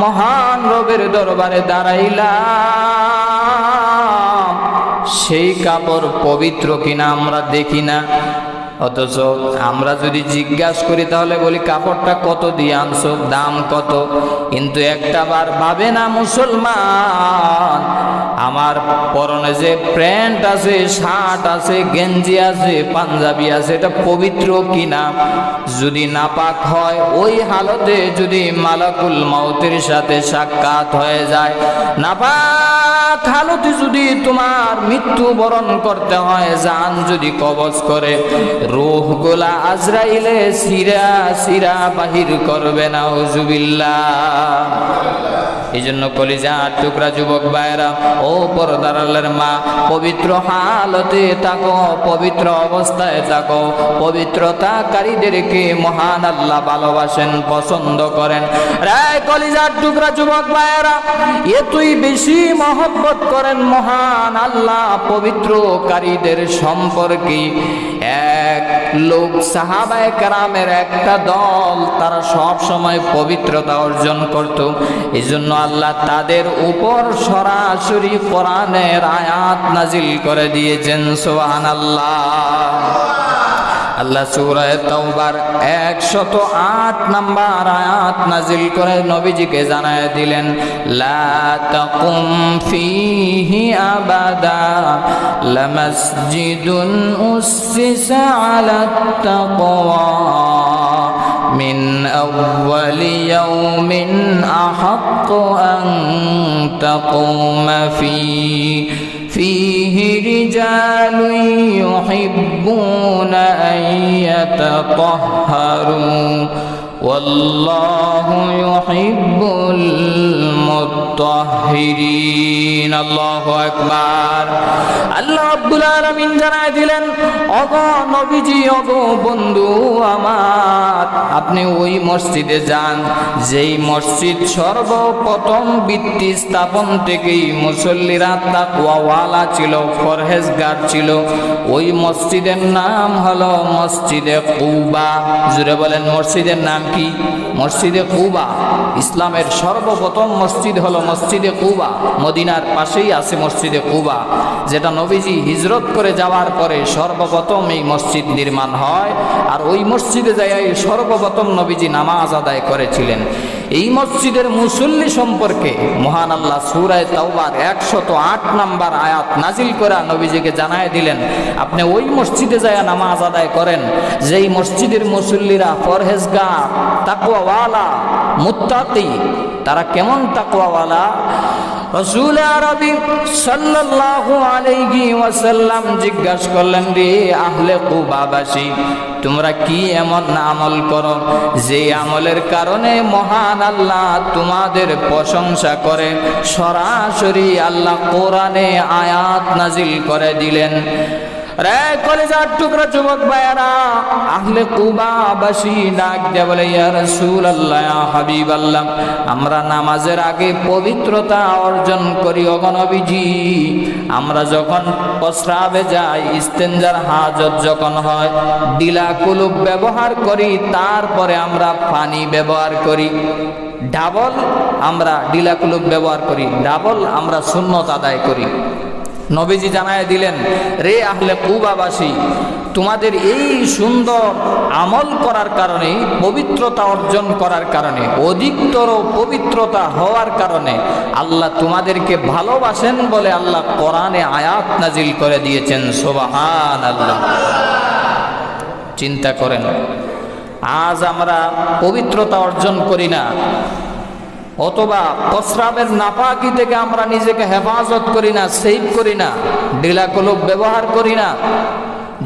মহান রবের দরবারে দাঁড়াইলাম। সেই কাপড় পবিত্র কিনা আমরা দেখি না। অথচ আমরা যদি জিজ্ঞাসা করি, তাহলে বলি, কাপড়টা কত দিয়ে আনছো? দাম কত? কিন্তু একটা বার ভাবে না, মুসলমান, আমার পরনে যে প্যান্ট আছে, শার্ট আছে, গেঞ্জি আছে, পাঞ্জাবি আছে, এটা পবিত্র কিনা? যদি নাপাক হয়, ওই হালতে যদি মালাকুল মাউতের সাথে সাক্ষাৎ হয়ে যায়। নাপাক হালতে যদি তোমার মৃত্যু বরণ করতে হয় জান যদি কবজ করে। রোহ গোলা আজরাইলে সিরা সিরা বাহির করবে না হুজুবিল্লা এই জন্য কলিজা টুকরা যুবক ভাইরা ও পরদারালের মা, পবিত্র হালতে থাকো, পবিত্র অবস্থায় থাকো, পবিত্রতাকারীদেরকে মহান আল্লাহ ভালোবাসেন, পছন্দ করেন। রায় কলিজার টুকরা যুবক ভাইরা এতই বেশি মহব্বত করেন মহান আল্লাহ পবিত্রকারীদের সম্পর্কে। এক লোক সাহাবায় কারামের একটা দল তারা সব সময় পবিত্রতা অর্জন করত। এই জন্য আল্লাহ তাদের উপর সরাসরি কোরআনের আয়াত নাজিল করে দিয়েছেন সোহান আল্লাহ আল্লাহ সূরায়ে তাওবার 108 নাম্বার আয়াত নাজিল করে নবীজিকে জানায় দিলেন লা তাকুম ফিহি আবাদা লামাসজিদুন উসসিসা আলা তাকওয়া من أول يوم أحق أن تقوم فيه فيه رجال يحبون أن يتطهروا والله يحب মুতাহহিরিন আল্লাহ আকবার। আল্লাহ রাব্বুল আলামিন জানায় দিলেন, ওগো নবীজি বন্ধু আমার, আপনি ওই মসজিদে যান। যেই মসজিদ সর্বপ্রথম বৃত্তি স্থাপন থেকেই মুসল্লিরা তাকওয়াওয়ালা ছিল ফরহেজগার ছিল। ওই মসজিদের নাম হলো মসজিদে কুবা। জুড়ে বলেন, মসজিদের নাম কি? মসজিদে কুবা, ইসলামের সর্বপ্রথম মসজিদ হলো মসজিদে কুবা, মদিনার পাশেই আছে মসজিদে কুবা, যেটা নবীজি হিজরত করে যাওয়ার পরে সর্বপ্রথম এই মসজিদ নির্মাণ হয়। আর ওই মসজিদে যাই সর্বপ্রথম নবীজি নামাজ আদায় করেছিলেন। এই মসজিদের মুসল্লি সম্পর্কে মহান আল্লাহ সুরায় তাওবার একশত আট নাম্বার আয়াত নাজিল করা নবীজিকে জানায় দিলেন, আপনি ওই মসজিদে যায় নামাজ আদায় করেন, যেই মসজিদের মুসল্লিরা ফরহেজগার তাকুয়াওয়ালা মুত্তাকি তারা কেমন তাকুয়াওয়ালা আরবি সাল্লাল্লাহু ওয়াসাল্লাম জিজ্ঞাসা করলেন, রে আহলে তোমরা কি এমন আমল করো যে আমলের কারণে মহান আল্লাহ তোমাদের প্রশংসা করে? সরাসরি আল্লাহ কোরআনে আয়াত নাজিল করে দিলেন। টুকরা আহলে ডাক বলে আমরা নামাজের আগে পবিত্রতা অর্জন করি অগণবিজি আমরা যখন প্রস্রাবে যাই, ইস্তেঞ্জার হাজত যখন হয় ডিলা কুলুপ ব্যবহার করি, তারপরে আমরা পানি ব্যবহার করি। ডাবল আমরা ডিলা কুলুপ ব্যবহার করি, ডাবল আমরা সুন্নত আদায় করি। নবীজি জানায় দিলেন, রে আহলে কুবাবাসী, তোমাদের এই সুন্দর আমল করার কারণে, পবিত্রতা অর্জন করার কারণে, অধিকতর পবিত্রতা হওয়ার কারণে, আল্লাহ তোমাদেরকে ভালোবাসেন বলে আল্লাহ কোরআনে আয়াত নাজিল করে দিয়েছেন। সোবাহান আল্লাহ চিন্তা করেন, আজ আমরা পবিত্রতা অর্জন করি না। অথবা প্রস্রাবের নাপাকি থেকে আমরা নিজেকে হেফাজত করি না, সেভ করি না ডিলাকলুপ ব্যবহার করি না।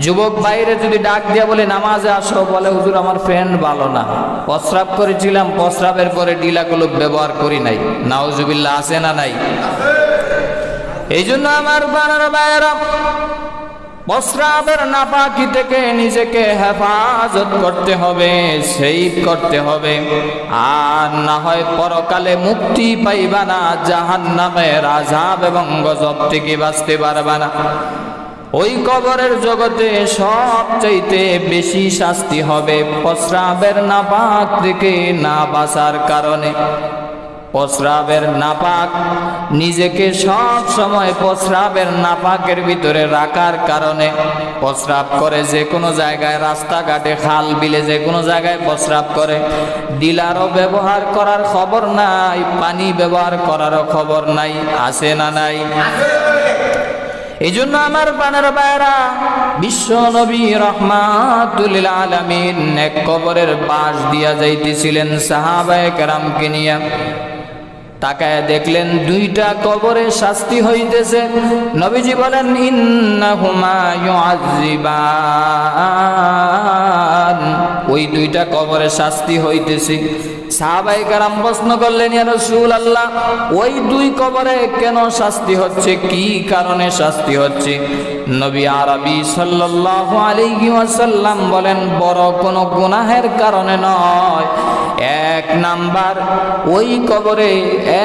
যুবক বাইরে যদি ডাক দিয়া বলে, নামাজে আসো, বলে, হুজুর, আমার ফ্রেন্ড ভালো না। প্রস্রাব করেছিলাম প্রস্রাবের পরে ডিলাকলুপ ব্যবহার করি নাই। নাউজুবিল্লা আছে না নাই? এই জন্য আমার বানার বাইরা প্রস্রাবের নাপাকি থেকে নিজেকে হেফাজত করতে হবে সেই করতে হবে। আর না হয় পরকালে মুক্তি পাইবা না জাহান নামের আজাব এবং গজব থেকে বাঁচতে পারবা না। ওই কবরের জগতে সবচাইতে বেশি শাস্তি হবে প্রস্রাবের নাপাক থেকে না বাঁচার কারণে। প্রস্রাবের নাপাক, নিজেকে সব সময় প্রস্রাবের নাপাকের ভিতরে রাখার কারণে প্রস্রাব করে, যে কোনো জায়গায় রাস্তাঘাটে খাল বিলে যে কোনো জায়গায় প্রস্রাব করে। ডিলারও ব্যবহার করার খবর নাই, পানি ব্যবহার করারও খবর নাই, আছে না নাই? এই জন্য আমার পানের বাইরা বিশ্ব নবী রহমাতুল আলমিন এক কবরের বাস দিয়া যাইতেছিলেন সাহাবায় কেরামকে নিয়ে। তাকায় দেখলেন দুইটা কবরে শাস্তি হইতেছে। নবীজি বলেন ওই দুইটা কবরে শাস্তি হইতেছে। সাহাবাই কারাম প্রশ্ন করলেন, ইয়া রাসূলুল্লাহ, ওই দুই কবরে কেন শাস্তি হচ্ছে? কি কারণে শাস্তি হচ্ছে? নবী আরবি সাল্লাল্লাহু আলাইহি ওয়াসাল্লাম বলেন, বড় কোনো গুনাহের কারণে নয়। এক নাম্বার, ওই কবরে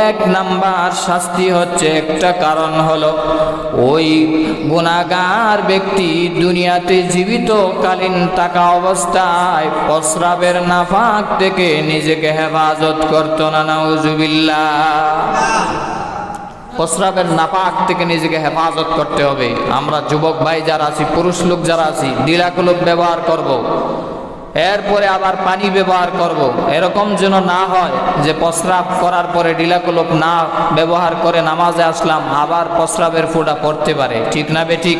এক নাম্বার শাস্তি হচ্ছে একটা কারণ হলো, ওই গুণাগার ব্যক্তি দুনিয়াতে জীবিত কালীন টাকা অবস্থায় প্রস্রাবের নাফাক থেকে নিজেকে হেফাজত করতো না, নাউজুবিল্লাহ প্রস্রাবের নাপাক থেকে নিজেকে হেফাজত করতে হবে আমরা যুবক ভাই যারা আছি, পুরুষ লোক যারা আছি ডিলাকুলক ব্যবহার করব। এরপরে আবার পানি ব্যবহার করব। এরকম যেন না হয় যে প্রস্রাব করার পরে ডিলাকুলক না ব্যবহার করে নামাজে আসলাম, আবার প্রস্রাবের ফোঁটা পড়তে পারে। ঠিক না বে ঠিক?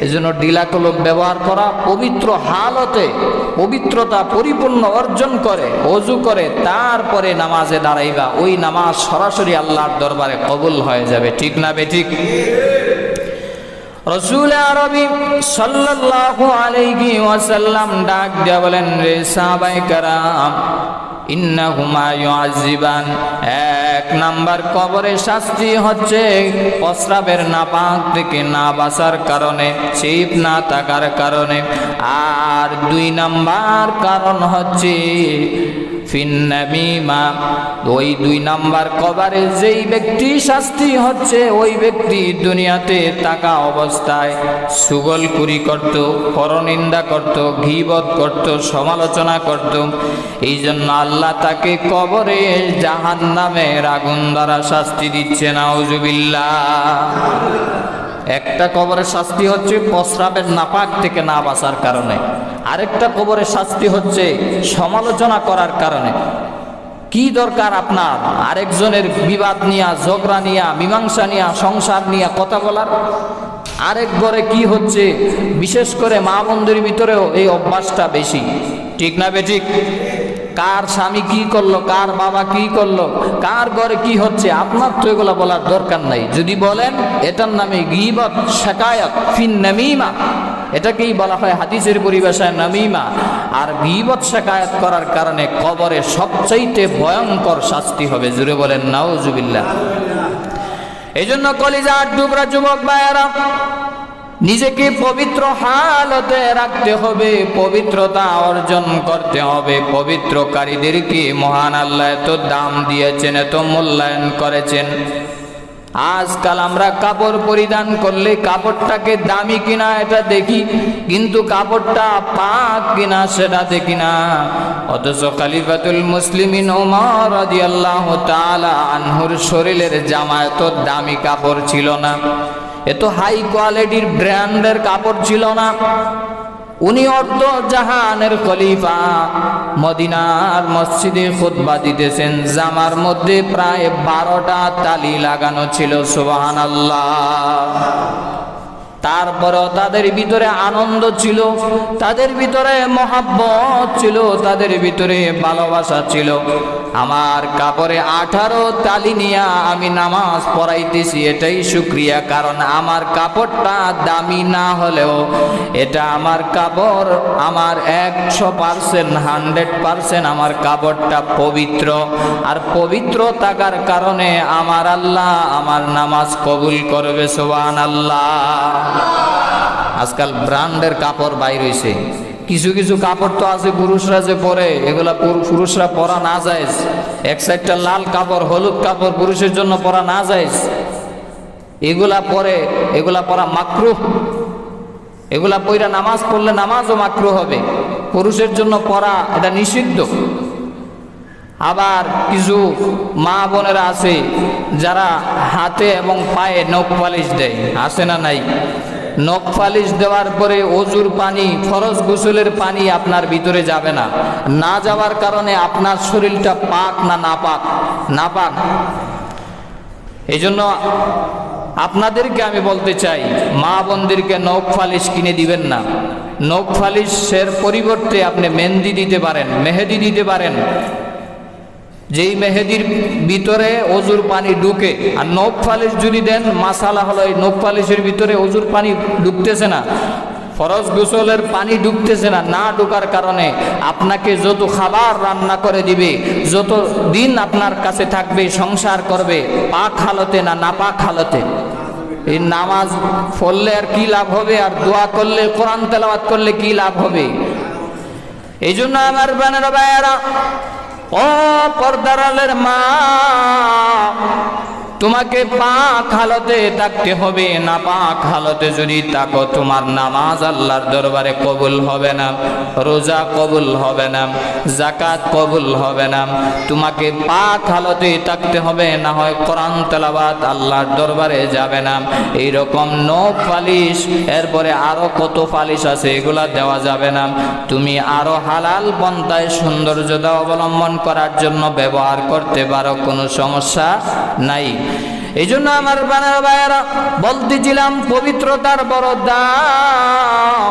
এই জন্য ডিলাকুলক ব্যবহার করা পবিত্র হালতে পবিত্রতা পরিপূর্ণ অর্জন করে, অজু করে, তারপরে নামাজে দাঁড়াইবা। ওই নামাজ সরাসরি আল্লাহর দরবারে কবুল হয়ে যাবে। ঠিক না বে ঠিক? রসুল আরবি সাল্লাল্লাহু আলাইহি ওয়াসাল্লাম ডাক দিয়া বলেন, রে সাহাবায়ে কারাম, ইন্নাহুমা ইউআযিবান এক নাম্বার কবরে শাস্তি হচ্ছে প্রস্রাবের নাপাক থেকে না বাঁচার কারণে চিপ না থাকার কারণে। আর দুই নাম্বার কারণ হচ্ছে ফিন্নামিমা ওই দুই নাম্বার কবারে যেই ব্যক্তি শাস্তি হচ্ছে, ওই ব্যক্তি দুনিয়াতে টাকা অবস্থায় সুগলকুরি করত, পরনিন্দা করত, ঘিবত করত, সমালোচনা করত। এই জন্য আল্লাহ তাকে কবরে জাহান নামের আগুন দ্বারা শাস্তি দিচ্ছে না একটা কবরের শাস্তি হচ্ছে প্রস্রাবের নাপাক থেকে না বাঁচার কারণে। আরেকটা কবরের শাস্তি হচ্ছে সমালোচনা করার কারণে। কি দরকার আপনার? আরেকজনের বিবাদ নিয়া, ঝগড়া নিয়া, মীমাংসা নিয়া, সংসার নিয়া কথা বলার? আরেক ঘরে কি হচ্ছে? বিশেষ করে মা বন্ধুর ভিতরেও এই অভ্যাসটা বেশি। ঠিক না বে ঠিক? কার স্বামী কি করল? কার বাবা কি করল? কার ঘরে কি হচ্ছে? আপনার তো এগুলো বলার দরকার নাই। যদি বলেন, এটার নামে গিবত, শেকায়ত, ফিন নামিমা। এটাকেই বলা হয় হাদিসের পরিভাষায় নামিমা। আর গিবত শেকায়ত করার কারণে কবরে সবচাইতে ভয়ঙ্কর শাস্তি হবে। জুড়ে বলেন নাওজুবিল্লাহ এই জন্য কলিজার ডুবরা যুবক ভাইয়েরা, নিজেকে পবিত্র হালতে রাখতে হবে, পবিত্রতা অর্জন করতে হবে। পবিত্রকারীদেরকে মহান আল্লাহ এত দাম দিয়েছেন, এত মূল্যায়ন করেছেন। আজকাল আমরা কাপড় পরিধান করলে কাপড়টাকে দামি কিনা এটা দেখি, কিন্তু কাপড়টা পাক কিনা সেটা দেখি না। অথচ খালিফাতুল মুসলিমিন ওমর রাদিয়াল্লাহু আনহুর শরীরের জামা এত দামি কাপড় ছিল না, এত হাই কোয়ালিটির ব্র্যান্ডের কাপড় ছিল না। উনি অর্ধ জাহানের খলিফা। মদিনার মসজিদে খুতবা দিতেছেন। জামার মধ্যে প্রায় বারোটা তালি লাগানো ছিল সুবাহান তারপরও তাদের ভিতরে আনন্দ ছিল, তাদের ভিতরে মহাব্বত ছিল, তাদের ভিতরে ভালোবাসা ছিল। আমার কাপড়ে আঠারো তালি নিয়া আমি নামাজ পড়াইতেছি, এটাই সুক্রিয়া, কারণ আমার কাপড়টা দামি না হলেও এটা আমার কাপড়, আমার একশো পার্সেন্ট হান্ড্রেড পার্সেন্ট আমার কাপড়টা পবিত্র। আর পবিত্র থাকার কারণে আমার আল্লাহ আমার নামাজ কবুল করবে সোবান আল্লাহ আজকাল ব্র্যান্ডের কাপড় বাইর হয়েছে কিছু কিছু কাপড় তো আছে পুরুষরা যে পরে, এগুলা পুরুষরা পরা না যায়। এক সাইডটা লাল কাপড়, হলুদ কাপড় পুরুষের জন্য পরা না যায়। এগুলা পরে, এগুলা পরা মাকরু এগুলা পইরা নামাজ পড়লে নামাজও মাকরু হবে। পুরুষের জন্য পরা, এটা নিষিদ্ধ। আবার কিছু মা বোনেরা আছে যারা হাতে এবং পায়ে নখ পালিশ দেয়, আছে না নাই? নখ পালিশ দেওয়ার পরে অজুর পানি, ফরজ গোসলের পানি আপনার ভিতরে যাবে না। না যাওয়ার কারণে আপনার শরীরটা পাক না না পাক না পাক এই জন্য আপনাদেরকে আমি বলতে চাই, মা বোনদেরকে নখ ফালিশ কিনে দিবেন না। নখ ফালিশের পরিবর্তে আপনি মেহেন্দি দিতে পারেন, মেহেদি দিতে পারেন। যেই মেহেদির ভিতরে অজুর পানি ঢুকে, আর নখ ফালিশ যদি দেন মাসালা হলো এই নখ ফালিশের ভিতরে অজুর পানি ঢুকতেছে না। ফরজ গোসলের পানি ঢুকতেছে না না ঢোকার কারণে আপনাকে যত খাবার রান্না করে দিবে, যত দিন আপনার কাছে থাকবে, সংসার করবে, পাক হালতে না না পাক হালতে। এই নামাজ পড়লে আর কি লাভ হবে, আর দোয়া করলে, কোরআন তেলাওয়াত করলে কি লাভ হবে? এই জন্য আমার বানের ভাইয়েরা ও পর্দারালের মা তোমাকে পাক হালতে থাকতে হবে, না পাক হালতে যদি তাকো তোমার নামাজ আল্লাহর দরবারে কবুল হবে না, রোজা কবুল হবে না জাকাত কবুল হবে না। তোমাকে পাক হালতে থাকতে হবে, না হয় কোরআন তেলাবাত আল্লাহর দরবারে যাবে না। এই রকম নো ফালিশ, এরপরে আরও কত ফালিশ আছে এগুলা দেওয়া যাবে না। তুমি আরও হালাল পন্থায় সৌন্দর্যতা অবলম্বন করার জন্য ব্যবহার করতে পারো, কোনো সমস্যা নাই। এই জন্য আমার বানার ভাইয়েরা, বলতেছিলাম পবিত্রতার বড় দাম,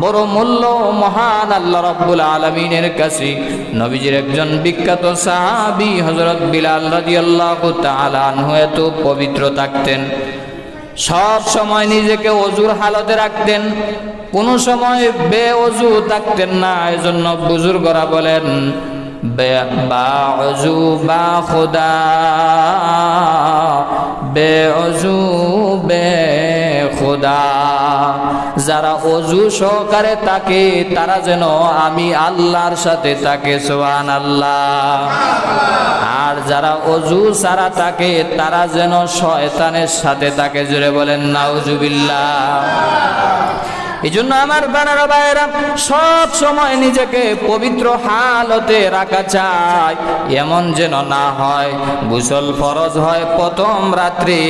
বড় মূল্য, মহান আল্লাহ রব্বুল আলমিনের কাছে। নবীজির একজন বিখ্যাত সাহাবি হজরত বিলাল তাআলা আনহু এত পবিত্র থাকতেন। সব সময় নিজেকে অজুর হালতে রাখতেন। কোনো সময় বে অজু থাকতেন না, এজন্য বুজুর্গরা বলেন বা, অজু বা, খোদা। বে অজু বে খোদা। যারা অজু সহকারে তাকে, তারা যেন আমি আল্লাহর সাথে তাকে সোহান আল্লাহ আর যারা অজু সারা তাকে, তারা যেন শয়তানের সাথে তাকে জুড়ে বলেন, নাউজুবিল্লাহ। এই জন্য আমার বানার ভাইয়েরা, সব সময় নিজেকে পবিত্র হালতে রাখা চাই। এমন যেন না হয়, গোসল ফরজ হয় প্রথম রাত্রি,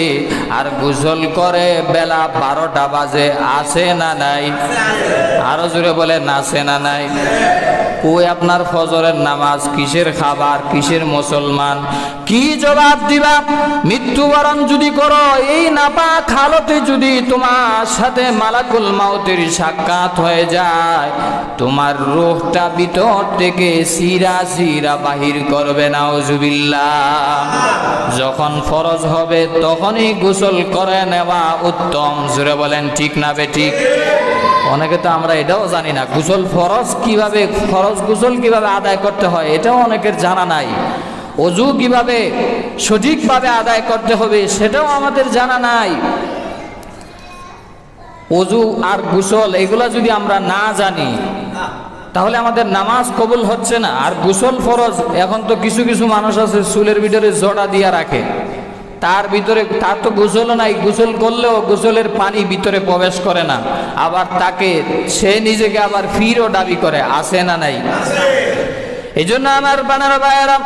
আর গোসল করে বেলা বারোটা বাজে আসে না নাই? আরও জোরে বলে নাচে না নাই? কই আপনার ফজরের নামাজ? কিসের খাবার? কিসের মুসলমান? কি জবাব দিবা? মৃত্যুবরণ যদি করো, এই নাপাক হালতে যদি তোমার সাথে মালাকুল মাউতের সাক্ষাৎ হয়ে যায়। তোমার রোহটা ভিতর থেকে সিরা সিরা বাহির করবে না যখন ফরজ হবে তখনই গোসল করে নেওয়া উত্তম। জুড়ে বলেন, ঠিক না বে ঠিক? অনেকে তো আমরা এটাও জানি না, গোসল ফরজ কীভাবে, ফরজ গোসল কীভাবে আদায় করতে হয়, এটাও অনেকের জানা নাই। অজু কীভাবে সঠিকভাবে আদায় করতে হবে, সেটাও আমাদের জানা নাই। অজু আর গুসল, এগুলা যদি আমরা না জানি, তাহলে আমাদের নামাজ কবুল হচ্ছে না। আর গুসল ফরজ, এখন তো কিছু কিছু মানুষ আছে চুলের ভিতরে জড়া দিয়া রাখে। তার ভিতরে, তার তো গোসলও নাই, গোসল করলেও গোসলের পানি ভিতরে প্রবেশ করে না। আবার তাকে, সে নিজেকে আবার ফিরও দাবি করে আসে না নাই? এই জন্য আমার বানার ভাইয়েরা,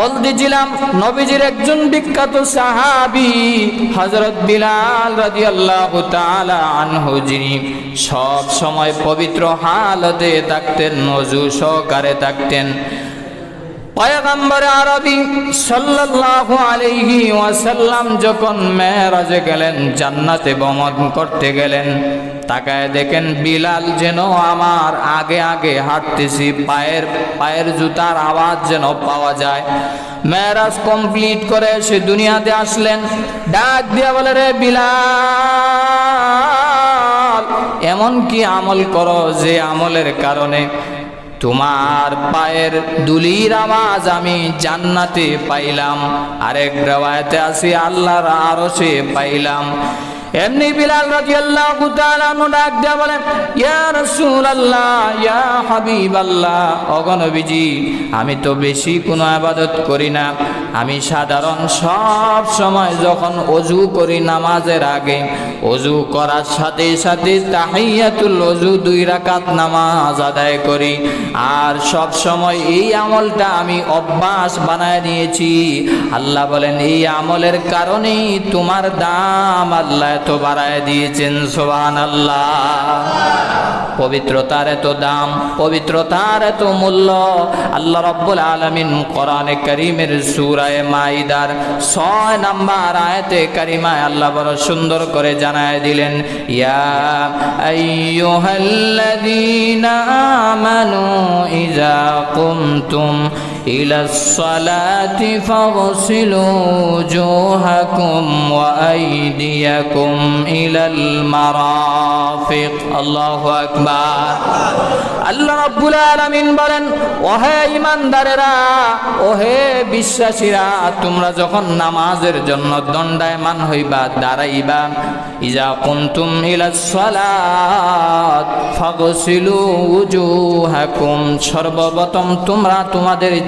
বলতেছিলাম, নবীজির একজন বিখ্যাত সাহাবি হজরত বিলাল রাজি আল্লাহ আনহু সব সময় পবিত্র হালতে থাকতেন, নজু সহকারে থাকতেন। পয়গম্বর আরবি সাল্লাল্লাহু ওয়াসাল্লাম যখন গেলেন, জান্নাতে করতে গেলেন দেখেন বিলাল যেন আমার আগে আগে হাঁটতেছি, পায়ের পায়ের জুতার আওয়াজ যেন পাওয়া যায়। মেরাজ কমপ্লিট করে সে দুনিয়াতে আসলেন। ডাক দিয়া বলে, রে বিলাল, এমন কি আমল করো যে আমলের কারণে তোমার পায়ের দুলির আওয়াজ আমি জান্নাতে পাইলাম। আরেক রেওয়ায়তে আসি আল্লাহর আরশে পাইলাম। এমনি বিলাল রাদিয়াল্লাহু তাআলা ডাক দিয়া বলেন, ইয়া রাসূলুল্লাহ, ইয়া হাবিবাল্লাহ অগণবিজি আমি তো বেশি কোনো আবাদত করি না। আমি সাধারণ সব সময় যখন অজু করি নামাজের আগে, অজু করার সাথে সাথে তাহিয়াতুল অজু দুই রাকাত নামাজ আদায় করি। আর সব সময় এই আমলটা আমি অভ্যাস বানায় নিয়েছি। আল্লাহ বলেন, এই আমলের কারণেই তোমার দাম আল্লাহ এত বাড়ায় দিয়েছেন সোহান আল্লাহ পবিত্রতার এত দাম, পবিত্রতার এত মূল্য। আল্লাহ রব্বুল আলমিন কোরআনে করিমের সুরায় মাইদার ছয় নাম্বার আয়তে কারিমায় আল্লাহ বড় সুন্দর করে জানায় দিলেন, ইয়া আমানু ইযা কুমতুম ইলা الصلاة فاغسلوا وجوهكم وأيديكم إلى المرافق الله أكبر আল্লাহ রাব্বুল আলামিন বলেন ওহে ইমানদারেরা ওহে বিশ্বাসীরা তোমরা যখন নামাজের জন্য দণ্ডায়মান হইবা দাঁড়াইবা ইজা কুনতুম ইলাস সালাত ফাগসিলু উজুহাকুম সর্বপ্রথম তোমরা তোমাদের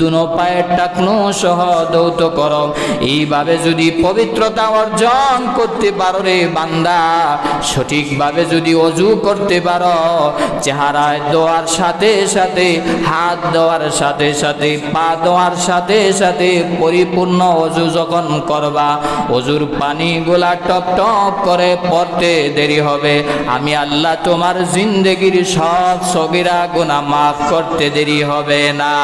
দুনো পায়ের টাকনো সহ দৌত করো। এইভাবে যদি পবিত্রতা অর্জন করতে পারো রে বান্দা, সঠিকভাবে যদি অজু করতে পারো, চেহারায় দেওয়ার সাথে সাথে, হাত দেওয়ার সাথে সাথে, পা দেওয়ার সাথে সাথে পরিপূর্ণ অজু যখন করবা, অজুর পানিগুলা টপ টপ করে পড়তে দেরি হবে। আমি আল্লাহ তোমার জিন্দগির সব সগিরা গুণা মাফ করতে দেরি হবে না।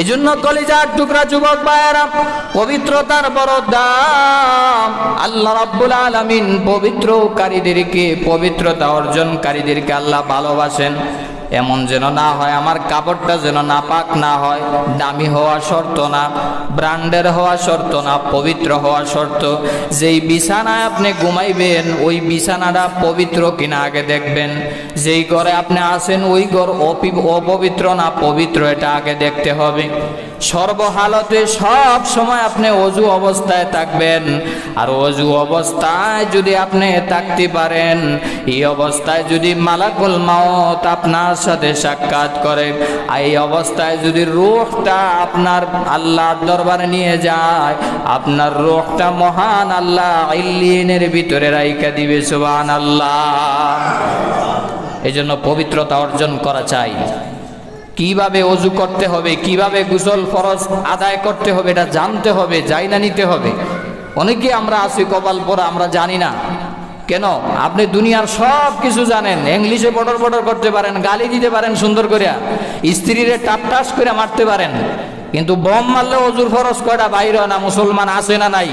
এই জন্য কলিজার টুকরা যুবক ভাইয়েরা, পবিত্রতার বড় দাম আল্লাহ রাব্বুল আলামিন পবিত্রকারীদেরকে, পবিত্রতা অর্জনকারীদেরকে আল্লাহ ভালোবাসেন। এমন যেন না হয়, আমার কাপড়টা যেন নাপাক না হয়। দামি হওয়া শর্ত না, ব্র্যান্ডের হওয়া শর্ত না, পবিত্র হওয়া শর্ত। যেই বিছানায় আপনি ঘুমাইবেন, ওই বিছানাটা পবিত্র কিনা আগে দেখবেন। যেই ঘরে আপনি আসেন ওই ঘর অপি- অপবিত্র না, পবিত্র, এটা আগে দেখতে হবে। সর্বহালতে সব সময় আপনি অজু অবস্থায় থাকবেন। আর অজু অবস্থায় যদি আপনি থাকতে পারেন, এই অবস্থায় যদি মালাকুল মাওত আপনার সাথে সাক্ষাৎ করে, আর এই অবস্থায় যদি রোহটা আপনার আল্লাহর দরবারে নিয়ে যায়, আপনার রোহটা মহান আল্লাহ ইল্লিনের ভিতরে রাইকা দিবে সুবান আল্লাহ এই জন্য পবিত্রতা অর্জন করা চাই। কীভাবে অজু করতে হবে কীভাবে গুসল ফরজ আদায় করতে হবে এটা জানতে হবে যাই না নিতে হবে। অনেকে আমরা আছি কপাল পরা আমরা জানি না। কেন? আপনি দুনিয়ার সব কিছু জানেন ইংলিশে বডর বডর করতে পারেন গালি দিতে পারেন সুন্দর করে স্ত্রীরে টাপটাস করে মারতে পারেন। কিন্তু বম মারলে অজুর ফরজ কয়টা? বাইরে না মুসলমান আছে না নাই?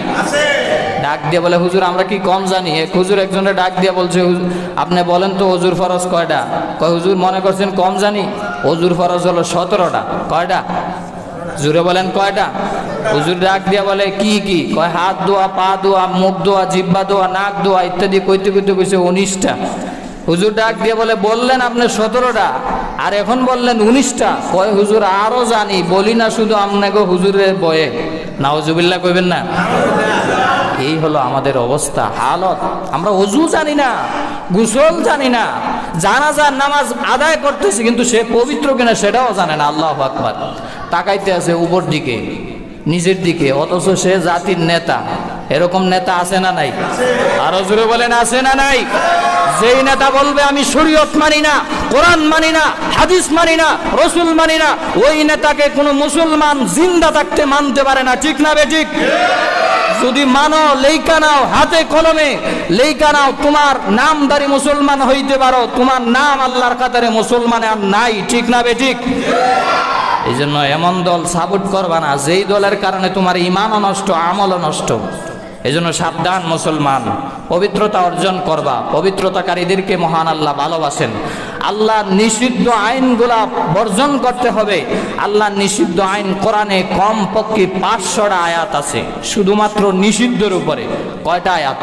ডাক দিয়ে বলে হুজুর আমরা কি কম জানি? হুজুর একজনের ডাক দিয়ে বলছে "হুজুর, আপনি বলেন তো অজুর ফরজ কয়টা? কয় হুজুর মনে করছেন কম জানি? অজুর ফরজ হলো সতেরোটা। কয়টা? জুড়ে বলেন কয়টা? হুজুর ডাক দিয়া বলে, কি কি? কয়, হাত দোয়া পা দোয়া মুখ দোয়া জিব্বা দোয়া নাক দোয়া ইত্যাদি কইতে কইতে, কইছে উনিশটা। হুজুর ডাক দিয়ে বলে, বললেন আপনি সতেরোটা, আর এখন বললেন উনিশটা। কয়, হুজুর আরও জানি, বলি না শুধু আপনাকে হুজুরের বয়ে। নাওজুবিল্লাহ কইবেন না? এই হলো আমাদের অবস্থা, হালত। আমরা অজু জানি না গুসল জানি না, জানাজার নামাজ আদায় করতেছি কিন্তু সে পবিত্র কিনা সেটাও জানে না, আল্লাহ আকবার। তাকাইতে আছে উপর দিকে, নিজের দিকে, অথচ সে জাতির নেতা। এরকম নেতা আছে না নাই? আরও জোরে বলেন, আছে না নাই? যেই নেতা বলবে, আমি শরীয়ত মানি না, কোরআন মানি না, হাদিস মানি না, রসুল মানি না, ওই নেতাকে কোনো মুসলমান জিন্দা থাকতে মানতে পারে না, ঠিক না বে ঠিক? যদি মানো, লেইকা নাও, হাতে কলমে, লেইকা নাও, তোমার নামদারি মুসলমান হইতে পারো, তোমার নাম আল্লাহর কাতারে মুসলমান আর নাই, ঠিক না বে ঠিক? এই জন্য এমন দল সাপোর্ট করবা না, যেই দলের কারণে তোমার ইমানও নষ্ট, আমলও নষ্ট। এই জন্য সাবধান মুসলমান। পবিত্রতা অর্জন করবা। পবিত্রতাকারীদেরকে মহান আল্লাহ ভালোবাসেন। আল্লাহ নিষিদ্ধ আইনগুলা বর্জন করতে হবে। আল্লাহ নিষিদ্ধ আইন কোরআনে কম পক্ষে পাঁচশোটা আয়াত আছে। শুধুমাত্র নিষিদ্ধের উপরে। কয়টা আয়াত?